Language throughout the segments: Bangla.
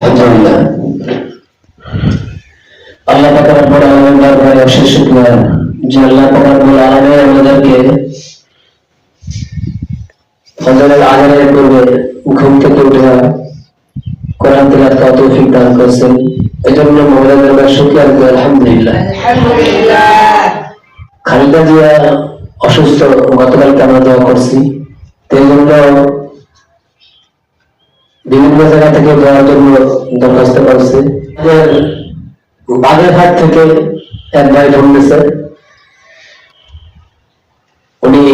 আলহামদুলিল্লাহ আল্লাহ পাক রব্বুল আলামিন দরবারে অশেষ শুকরিয়া যে আল্লাহ পাক রব্বুল আলামিন আমাদেরকে ফজরের আজানের পূর্বে ঘুম থেকে উঠে কোরআন তেলাওয়াত করার তৌফিক দান করেছেন। এজন্য মৌলানা দরবার শুকরিয়া করি, আলহামদুলিল্লাহ। খালিদা জিয়া অসুস্থ, গতকালকে আমরা দোয়া করছি। তো এই জন্য বিভিন্ন জায়গা থেকে যাওয়ার জন্য দরখাস্ত করছে। বাগেরহাট থেকে এক ভাই দিয়েছে। উনি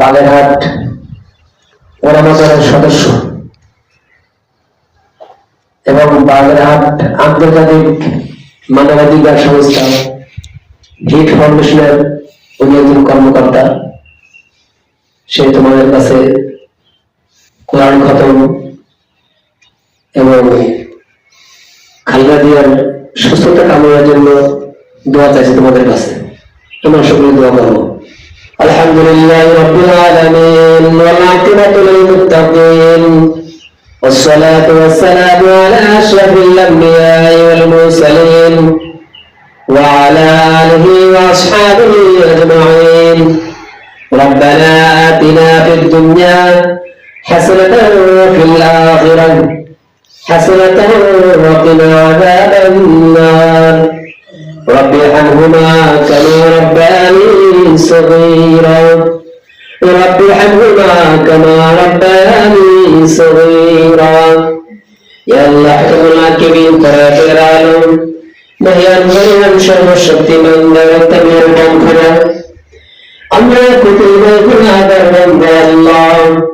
বাগেরহাট ওরামাজারের সদস্য। এবং বাগেরহাট আন্তর্জাতিক মানবাধিকার সংস্থা হিট ফাউন্ডেশনের উনি একজন কর্মকর্তা। সে তোমাদের কাছে কোরআন খতম এবং খালিদা দিয়ার সুস্থতা কামনার জন্য দোয়া চাইছি তোমাদের কাছে তোমার সকলে দোয়া করবো আলহামদুলিল্লাহ রব্বিল আলামিন ওয়াল আকিবাতু লিল মুত্তাকিন والصلاة والسلام على أشرف الأنبياء والمرسلين وعلى آله وأصحابه أجمعين ربنا آتنا في الدنيا حسنة وفي الآخرة حسنة وقنا عذاب النار. رب ارحمهما كما رباني صغيرا. رب ارحمهما كما رباني صغيرا. يا الله هناك من ترابيران ما هي الغنى شر الشبت من دارت من أمرا كتب هنا دربا الله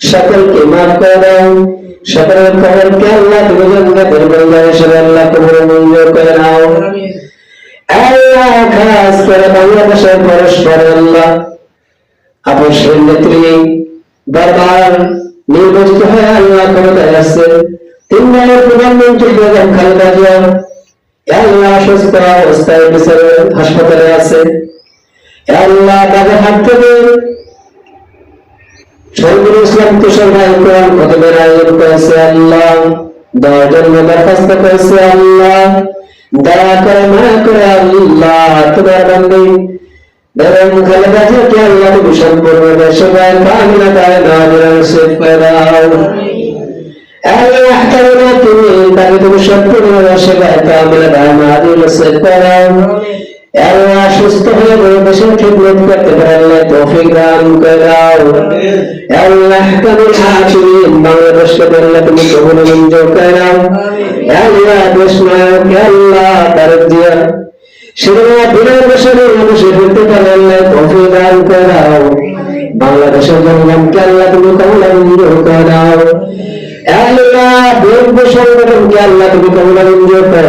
সকলকে মাফ করে দাও। সকলের কবরকে আল্লাহ তুমি জান্নাতের বান্দার হিসেবে আল্লাহ কবর মঞ্জুর করে নাও। আল্লাহ খাস করে বাংলাদেশের পরস্পর আল্লাহ। আপসের নেত্রী বারবার নির্বস্ত হয়ে আল্লাহ ক্ষমতায় তিন প্রধানমন্ত্রী বেগম খালেদা জিয়া আল্লাহ সুস্থ অবস্থায় বিচারে হাসপাতালে আছে। আল্লাহ তাদের হাত থেকে শহীদুল ইসলাম তুষার ভাই কোরআন খতমের আয়োজন করেছে আল্লাহ। জন্য দরখাস্ত করেছে আল্লাহ। দয়া করে মায়া করে আল্লাহ। তোমার বন্দী, বেগম খালেদা জিয়াকে আল্লাহ তুমি সম্পূর্ণ দেশে গায়ে কামিনা গায়ে নাজিরা নসিব করে আল্লাহ তুমি তাকে তুমি সম্পূর্ণ দেশে গায়ে কামিনা আল্লাহ সুস্থ হয়ে দেশের খিদমত করতে পারে আল্লাহ তৌফিক দান করে দাও। আল্লাহ কামিল হাকিমিন বাংলাদেশকে আল্লাহ তুমি কবুল মঞ্জুর করে দাও। আল্লাহ আল্লাহ তারেক বিনা বছরের পারে আল্লাহ তৌফিক দান করে দাও। বাংলাদেশের জনগণকে আল্লাহ তুমি মঞ্জুর করে দাও। আল্লাহ সংগঠনকে আল্লাহ তুমি মঞ্জুর করে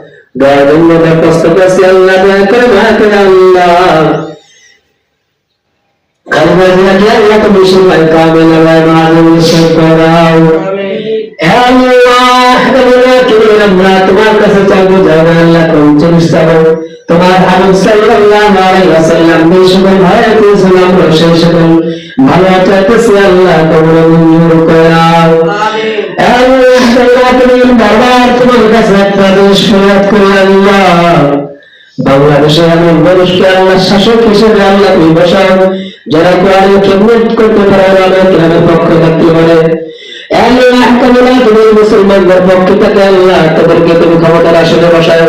দয়ার জন্য দরখাস্ত করেছে আল্লাহ দয়া, করে দয়া করে আল্লাহ। আল্লাহ সবাই কামিল আল্লাহ মাঝে নিশ্চয় করাও আল্লাহ আল্লাহ তুমি বাংলাদেশে আল্লাহ শাসক হিসেবে আল্লাহ বসাও যারা কোরআনের করতে পারে পক্ষ থাকতে পারে আল্লাহ কামনা তুমি মুসলমানদের পক্ষে থেকে আল্লাহ? তাদেরকে তুমি ক্ষমতার আসনে বসাও।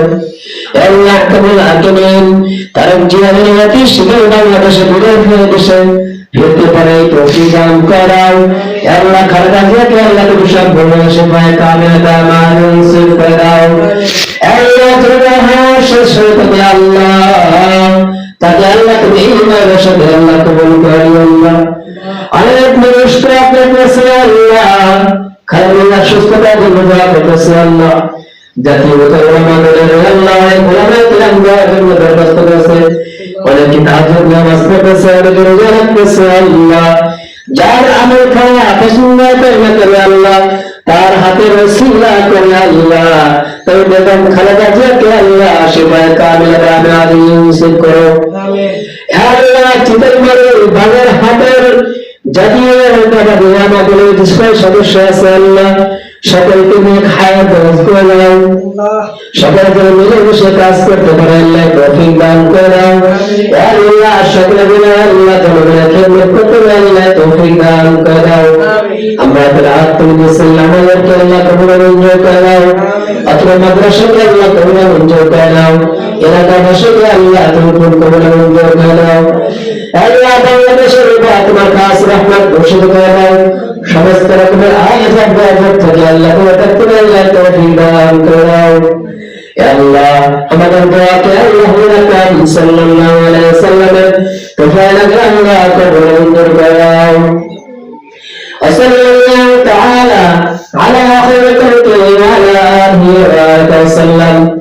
আল্লাহ কবুল আকিমিন তারা জীবনের অতি শীঘ্র তুমি তুমি তুমি কবুল অনেক মানুষ আপনার কাছে আল্লাহ। খালিল্লাহ সুস্থতা জন্য দোয়া করতেছে আল্লাহ। জাতীয় আল্লাহ অনেক ওলামায়ে কিরাম দোয়ার জন্য দরখাস্ত করেছে। অনেকে তাহাজ্জুদ নামাজ পড়তেছে অনেকে রোজা রাখতেছে আল্লাহ। যার আমল পছন্দ করে না করে আল্লাহ। তার হাতে রসিলা করে আল্লাহ। তবে বেগম খালেদা জিয়াকে আল্লাহ সেবায় কামিল রামে আলী ইউসুফ করো। আল্লাহ চিতাই মারে বাজার হাটের জাতীয় নেতাবাদী আমাদের ছয় সদস্য আছে আল্লাহ সকলকে নিয়ে খায় দোষ করে দাও। সকলে যেন মিলে বসে কাজ করতে পারে আল্লাহ তৌফিক দান করে দাও। আল্লাহ সকলে মিলে আল্লাহ জনগণের খেদমত করতে পারে আল্লাহ তৌফিক দান করে দাও। আমরা তার দিয়েছিলাম আমাদেরকে আল্লাহ কবুল মঞ্জুর করে অথবা মাদ্রাসাকে আল্লাহ কবুল মঞ্জুর করে এলাকাবাসীকে আল্লাহ তুমি কবুল মঞ্জুর করে দাও। আল্লাহ বাংলাদেশের উপর তোমার কাজ রহমত ঘোষিত করে দাও সমস্ত রকমের আয়াত আয়াত থেকে আল্লাহ তোমার তত্ত্বে আল্লাহ তৌফিক দান করে দাও يا الله আমাদের দোয়াকে আল্লাহ রাকাম সাল্লাল্লাহু আলাইহি ওয়াসাল্লাম তোফায়লা আল্লাহ কবুল মঞ্জুর করে দাও وصلى الله تعالى على خير خلقه وعلى آله وبارك وسلم